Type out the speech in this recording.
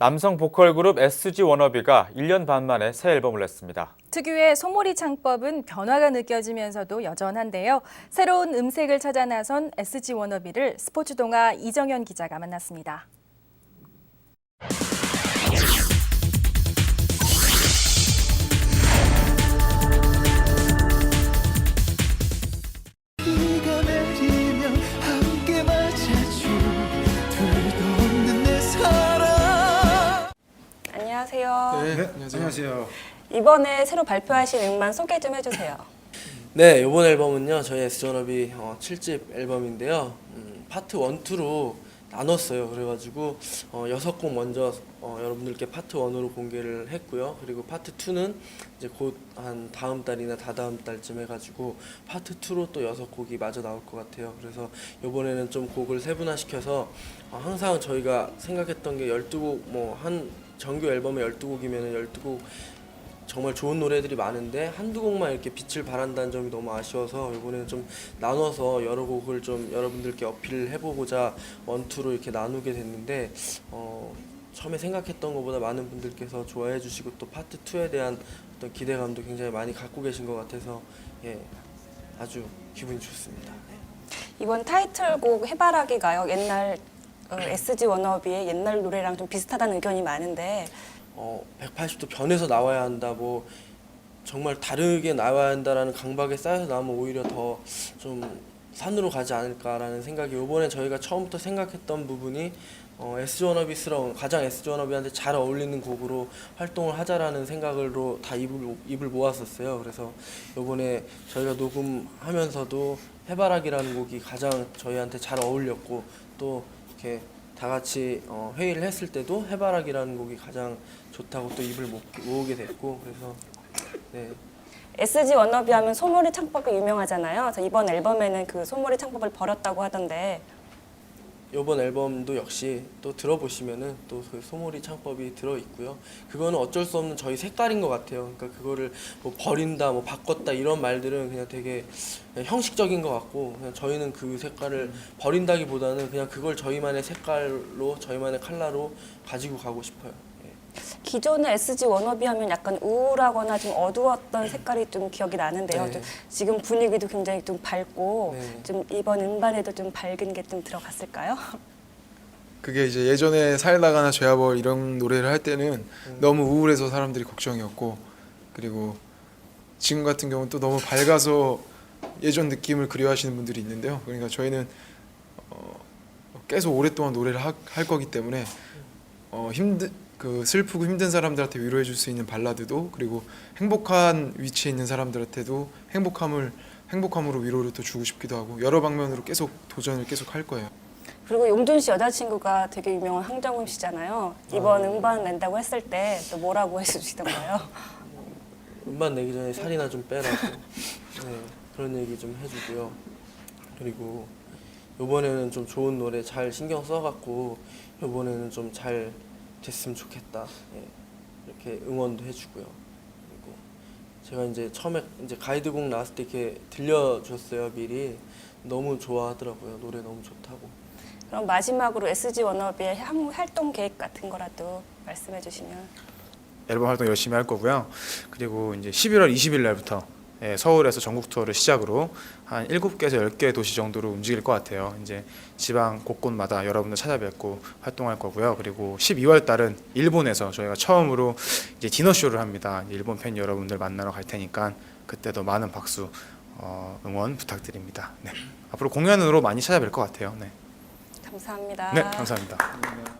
남성 보컬 그룹 SG 워너비가 1년 반 만에 새 앨범을 냈습니다. 특유의 소몰이 창법은 변화가 느껴지면서도 여전한데요. 새로운 음색을 찾아 나선 SG 워너비를 스포츠 동아 이정현 기자가 만났습니다. 안녕하세요. 네, 안녕하세요. 이번에 새로 발표하신 음반 소개 좀 해주세요. 네, 이번 앨범은요 저희 S존업이 어, 7집 앨범인데요. 음, 파트 1, 2로 나눴어요. 그래가지고 어, 6곡 먼저 어, 여러분들께 파트 1으로 공개를 했고요. 그리고 파트 2는 이제 곧 한 다음 달이나 다다음 달쯤 해가지고 파트 2로 또 6곡이 마저 나올 것 같아요. 그래서 이번에는 좀 곡을 세분화시켜서 어, 항상 저희가 생각했던 게 12곡 뭐 한 정규 앨범에 12곡이면 12곡 정말 좋은 노래들이 많은데 한두 곡만 이렇게 빛을 발한다는 점이 너무 아쉬워서 이번에는 좀 나눠서 여러 곡을 좀 여러분들께 어필을 해보고자 원투로 이렇게 나누게 됐는데 어, 처음에 생각했던 것보다 많은 분들께서 좋아해 주시고 또 파트 2에 대한 어떤 기대감도 굉장히 많이 갖고 계신 것 같아서 예, 아주 기분이 좋습니다. 네. 이번 타이틀곡 해바라기가요. 옛날 어, SG 워너비의 옛날 노래랑 좀 비슷하다는 의견이 많은데 어, 180도 변해서 나와야 한다 뭐 정말 다르게 나와야 한다라는 강박에 쌓여서 나오면 오히려 더 좀 산으로 가지 않을까라는 생각이 이번에 저희가 처음부터 생각했던 부분이 어, S 워너비스러운 가장 S 워너비한테 잘 어울리는 곡으로 활동을 하자라는 생각으로 다 입을 입을 모았었어요. 그래서 이번에 저희가 녹음하면서도 해바라기라는 곡이 가장 저희한테 잘 어울렸고 또 이렇게 다 같이 어, 회의를 했을 때도 해바라기라는 곡이 가장 좋다고 또 입을 모- 모으게 됐고 그래서 네 SG 워너비 하면 소몰이 창법이 유명하잖아요. 그래서 이번 앨범에는 그 소몰이 창법을 버렸다고 하던데 이번 앨범도 역시 또 들어보시면은 또 그 소몰이 창법이 들어 있고요. 그거는 어쩔 수 없는 저희 색깔인 것 같아요. 그러니까 그거를 뭐 버린다, 뭐 바꿨다 이런 말들은 그냥 되게 그냥 형식적인 것 같고 그냥 저희는 그 색깔을 버린다기보다는 그냥 그걸 저희만의 색깔로 저희만의 컬러로 가지고 가고 싶어요. 예. 기존의 SG 워너비 하면 약간 우울하거나 좀 어두웠던 색깔이 좀 기억이 나는데요. 네. 좀 지금 분위기도 굉장히 좀 밝고 네. 좀 이번 음반에도 좀 밝은 게 좀 들어갔을까요? 그게 이제 예전에 살다가나 죄아벌 이런 노래를 할 때는 너무 우울해서 사람들이 걱정이었고 그리고 지금 같은 경우는 또 너무 밝아서 예전 느낌을 그리워하시는 분들이 있는데요. 그러니까 저희는 어, 계속 오랫동안 노래를 하, 할 거기 때문에 어, 힘든 그 슬프고 힘든 사람들한테 위로해 줄 수 있는 발라드도 그리고 행복한 위치에 있는 사람들한테도 행복함을 행복함으로 위로를 또 주고 싶기도 하고 여러 방면으로 계속 도전을 계속 할 거예요. 그리고 용준 씨 여자친구가 되게 유명한 황정음 씨잖아요. 이번 아. 음반 낸다고 했을 때 또 뭐라고 해주시던가요? 음반 내기 전에 살이나 좀 빼라고 네, 그런 얘기 좀 해주고요. 그리고 이번에는 좀 좋은 노래 잘 신경 써갖고 이번에는 좀 잘 됐으면 좋겠다. 예, 이렇게 응원도 해주고요. 그리고 제가 이제 처음에 이제 가이드곡 나왔을 때 이렇게 들려줬어요 미리 너무 좋아하더라고요 노래 너무 좋다고. 그럼 마지막으로 SG 워너비의 향후 활동 계획 같은 거라도 말씀해 주시면 앨범 활동 열심히 할 거고요. 그리고 이제 11월 20일 날부터 예, 서울에서 전국 투어를 시작으로 한 7개에서 10개 도시 정도로 움직일 것 같아요. 이제 지방 곳곳마다 여러분들 찾아뵙고 활동할 거고요. 그리고 12월 달은 일본에서 저희가 처음으로 이제 디너 쇼를 합니다. 일본 팬 여러분들 만나러 갈 테니까 그때도 많은 박수 어, 응원 부탁드립니다. 네. 앞으로 공연으로 많이 찾아뵐 것 같아요. 네. 감사합니다. 네, 감사합니다.